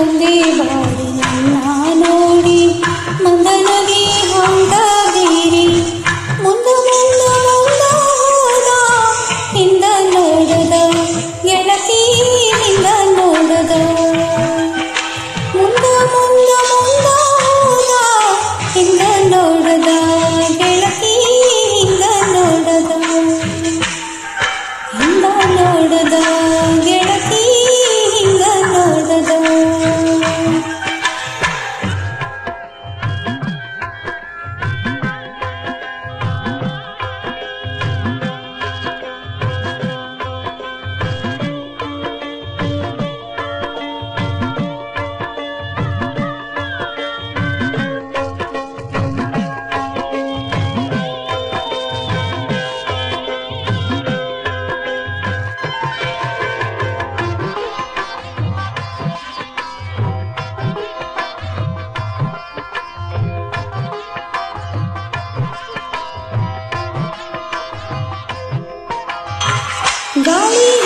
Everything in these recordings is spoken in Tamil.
ಒಂದೇ ಬಂಗಾಳಿ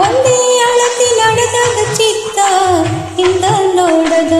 ಒಂದೇ ಅಳತಿ ನಡೆದದ ಚಿತ್ತ ಹಿಂದ ನೋಡದ